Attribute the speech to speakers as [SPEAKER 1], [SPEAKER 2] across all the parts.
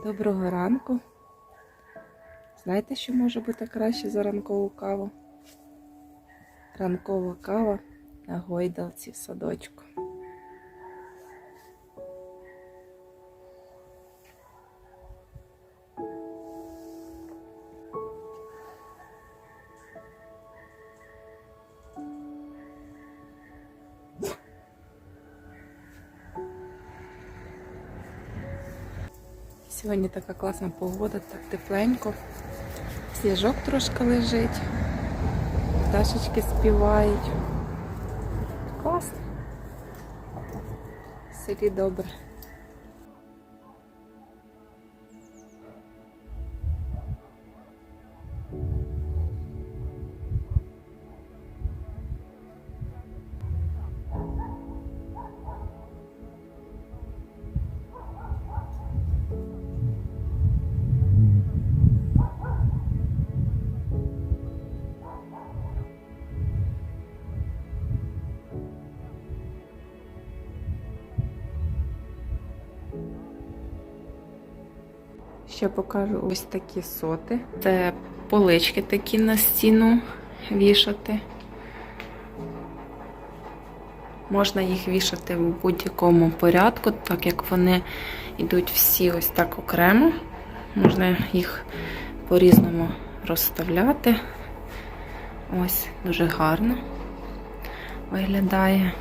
[SPEAKER 1] Доброго ранку. Знаєте, що може бути краще за ранкову каву? Ранкова кава на гойдалці в садочку. Сьогодні така класна погода, так тепленько. Сніжок трошки лежить. Пташечки співають. Класно. В селі добре. Ще покажу ось такі соти. Це полички такі на стіну вішати. Можна їх вішати в будь-якому порядку, так як вони йдуть всі ось так окремо. Можна їх по-різному розставляти. Ось дуже гарно виглядає.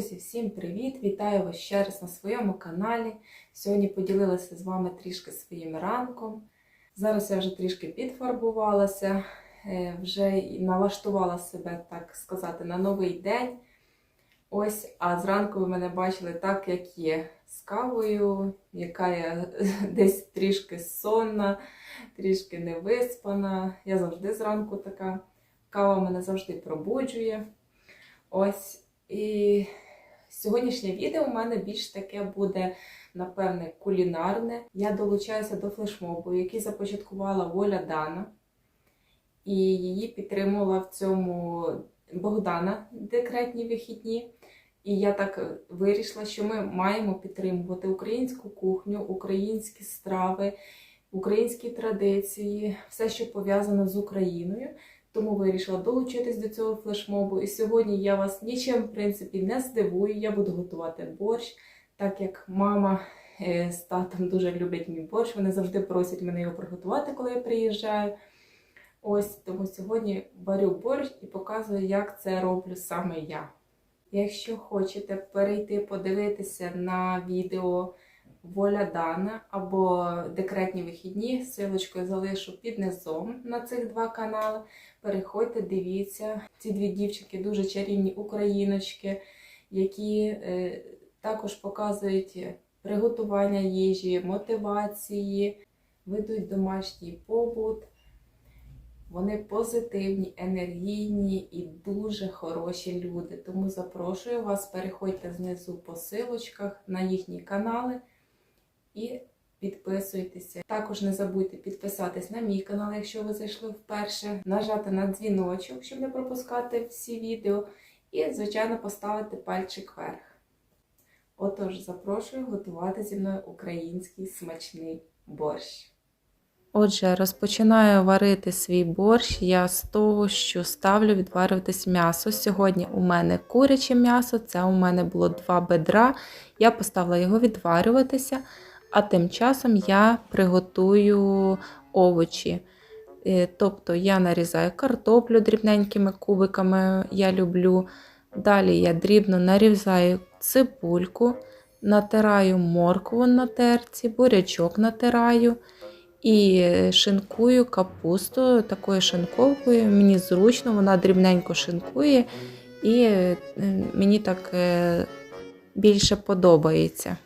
[SPEAKER 1] Друзі, всім привіт! Вітаю вас ще раз на своєму каналі. Сьогодні поділилася з вами трішки своїм ранком. Зараз я вже трішки підфарбувалася, е, вже налаштувала себе, так сказати, на новий день. Ось, а зранку ви мене бачили так, як є, з кавою, яка я десь трішки сонна, трішки невиспана. Я завжди зранку така. Кава мене завжди пробуджує. Ось. І сьогоднішнє відео у мене більш таке буде, напевне, кулінарне. Я долучаюся до флешмобу, який започаткувала Воля Дана. І її підтримувала в цьому Богдана декретні вихідні. І я так вирішила, що ми маємо підтримувати українську кухню, українські страви, українські традиції, все, що пов'язано з Україною. Тому вирішила долучитись до цього флешмобу. І сьогодні я вас нічим, в принципі, не здивую. Я буду готувати борщ, так як мама е, з татом дуже люблять мій борщ. Вони завжди просять мене його приготувати, коли я приїжджаю. Ось тому сьогодні варю борщ і показую, як це роблю саме я. Якщо хочете перейти подивитися на відео Воля Дана або декретні вихідні, силочку я залишу під низом на цих два канали. Переходьте, дивіться. Ці дві дівчинки дуже чарівні україночки, які е, також показують приготування їжі, мотивації, ведуть домашній побут. Вони позитивні, енергійні і дуже хороші люди. Тому запрошую вас, переходьте знизу по силочках на їхні канали і підписуйтеся. Також не забудьте підписатись на мій канал, якщо ви зайшли вперше, нажати на дзвіночок, щоб не пропускати всі відео. І, звичайно, поставити пальчик вверх. Отож, запрошую готувати зі мною український смачний борщ. Отже, розпочинаю варити свій борщ я з того, що ставлю відварюватись м'ясо. Сьогодні у мене куряче м'ясо, це у мене було два бедра. Я поставила його відварюватися, а тим часом я приготую овочі. Е, Тобто я нарізаю картоплю дрібненькими кубиками, я люблю. Далі я дрібно нарізаю цибульку, натираю моркву на терці, бурячок натираю. І шинкую капусту такою шинковкою. Мені зручно, вона дрібненько шинкує, і е, мені так е, більше подобається.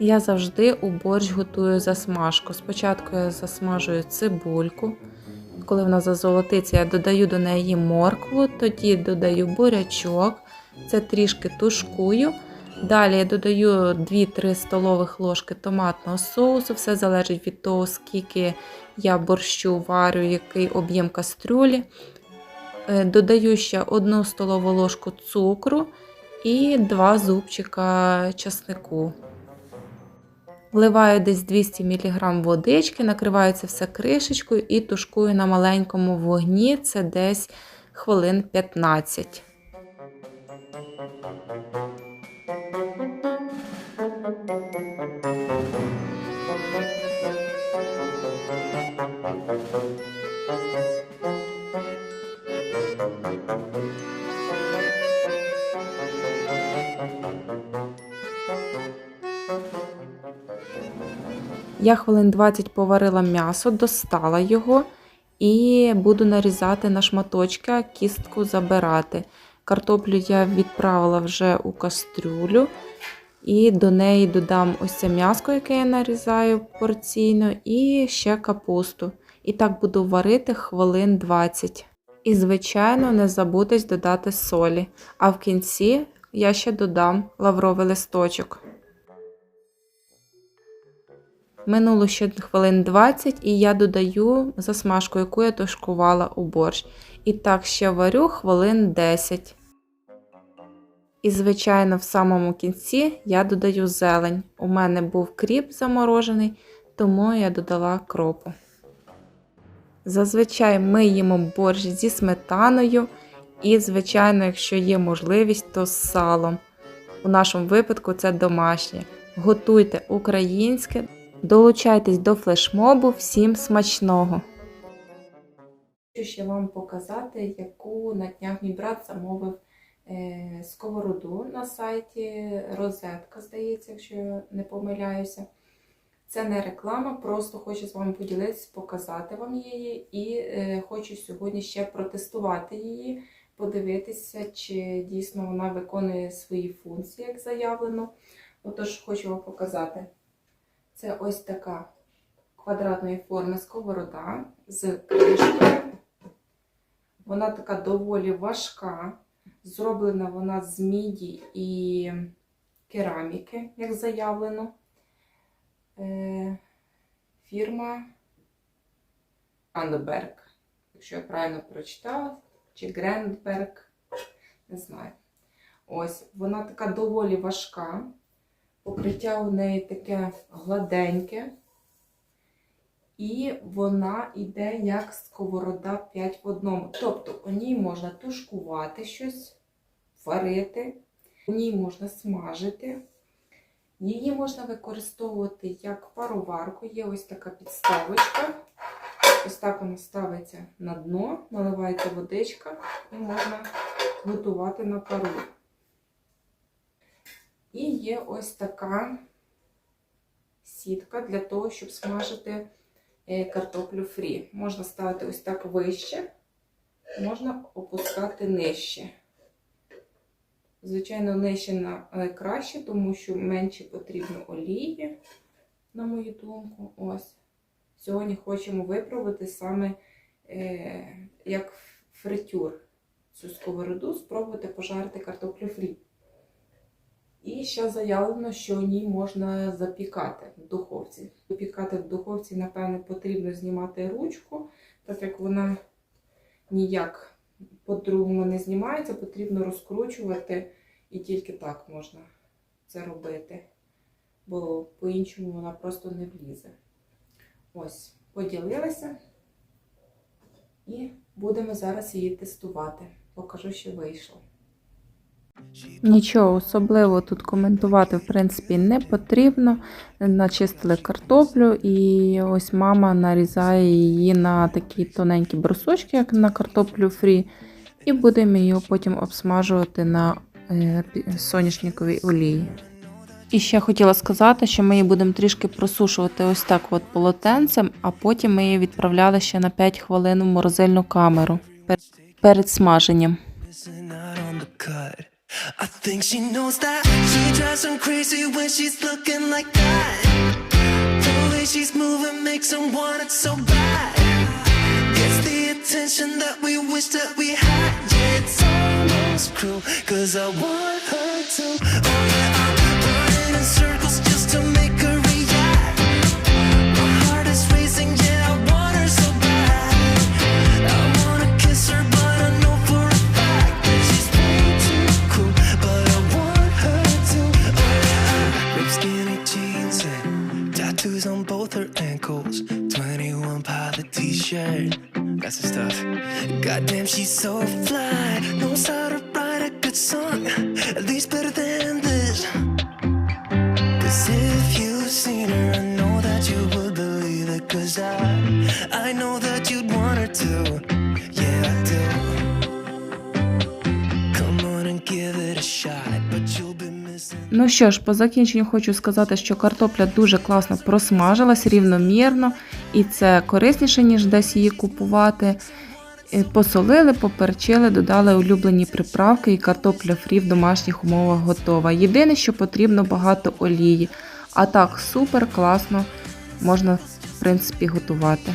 [SPEAKER 1] Я завжди у борщ готую засмажку. Спочатку я засмажую цибульку. Коли вона зазолотиться, я додаю до неї моркву, тоді додаю бурячок, це трішки тушкую. Далі я додаю 2-3 столових ложки томатного соусу. Все залежить від того, скільки я борщу варю, який об'єм кастрюлі. Е, Додаю ще 1 столову ложку цукру і 2 зубчика часнику. Вливаю десь 200 мг водички, накриваю це все кришечкою і тушкую на маленькому вогні. Це десь хвилин 15. Я хвилин 20 поварила м'ясо, достала його і буду нарізати на шматочки, кістку забирати. Картоплю я відправила вже у кастрюлю, і до неї додам ось це м'ясо, яке я нарізаю порційно, і ще капусту. І так буду варити хвилин 20. І, звичайно, не забудьте додати солі. А в кінці я ще додам лавровий листочок. Минуло ще хвилин 20 і я додаю засмажку, яку я тушкувала у борщ. І так ще варю хвилин 10. І, звичайно, в самому кінці я додаю зелень. У мене був кріп заморожений, тому я додала кропу. Зазвичай ми їмо борщ зі сметаною. І, звичайно, якщо є можливість, то з салом. У нашому випадку це домашнє. Готуйте українське. Долучайтесь до флешмобу, всім смачного! Хочу ще вам показати, яку на днях мій брат замовив е, сковороду на сайті Розетка, здається, якщо я не помиляюся. Це не реклама, просто хочу з вами поділитися, показати вам її і е, хочу сьогодні ще протестувати її, подивитися, чи дійсно вона виконує свої функції, як заявлено. Отож, хочу вам показати. Це ось така квадратної форми сковорода з кришкою. Вона така доволі важка. Зроблена вона з міді і кераміки, як заявлено. Е, Фірма Андберг. Якщо я правильно прочитала, чи Грендберг, не знаю. Ось, вона така доволі важка. Покриття у неї таке гладеньке. І вона йде як сковорода 5 в одному. Тобто у ній можна тушкувати щось, варити, у ній можна смажити. Її можна використовувати як пароварку. Є ось така підставочка. Ось так вона ставиться на дно, наливається водичка і можна готувати на пару. І є ось така сітка для того, щоб смажити е, картоплю фрі. Можна ставити ось так вище, можна опускати нижче. Звичайно, нижче е, краще, тому що менше потрібно олії, на мою думку. Ось. Сьогодні хочемо випробувати саме е, як фритюр цю сковороду, спробувати пожарити картоплю фрі. І ще заявлено, що ній можна запікати в духовці. Запікати в духовці, напевне, потрібно знімати ручку, так як вона ніяк по-другому не знімається, потрібно розкручувати і тільки так можна це робити. Бо по-іншому вона просто не влізе. Ось, поділилася. І будемо зараз її тестувати. Покажу, що вийшло. Нічого особливо тут коментувати, в принципі, не потрібно. Начистили картоплю, і ось мама нарізає її на такі тоненькі брусочки, як на картоплю фрі. І будемо її потім обсмажувати на е, соняшниковій олії. І ще хотіла сказати, що ми її будемо трішки просушувати ось так от полотенцем, а потім ми її відправляли ще на 5 хвилин в морозильну камеру пер- перед смаженням.
[SPEAKER 2] I think she knows that she drives him crazy when she's looking like that. The way she's moving makes him want it so bad. Gets the attention that we wish that we had. Yeah, it's almost cruel, cause I want a. At least better than this. Cause if you've seen her, I know that you would believe it. Cause I, I know that you'd want her to. Yeah, I do. Come on and give it a shot, but you'll be.
[SPEAKER 1] Ну що ж, по закінченню хочу сказати, що картопля дуже класно просмажилась рівномірно, і це корисніше, ніж десь її купувати. Е, Посолили, поперчили, додали улюблені приправки, і картопля фрі в домашніх умовах готова. Єдине, що потрібно багато олії. А так, супер класно можна, в принципі, готувати.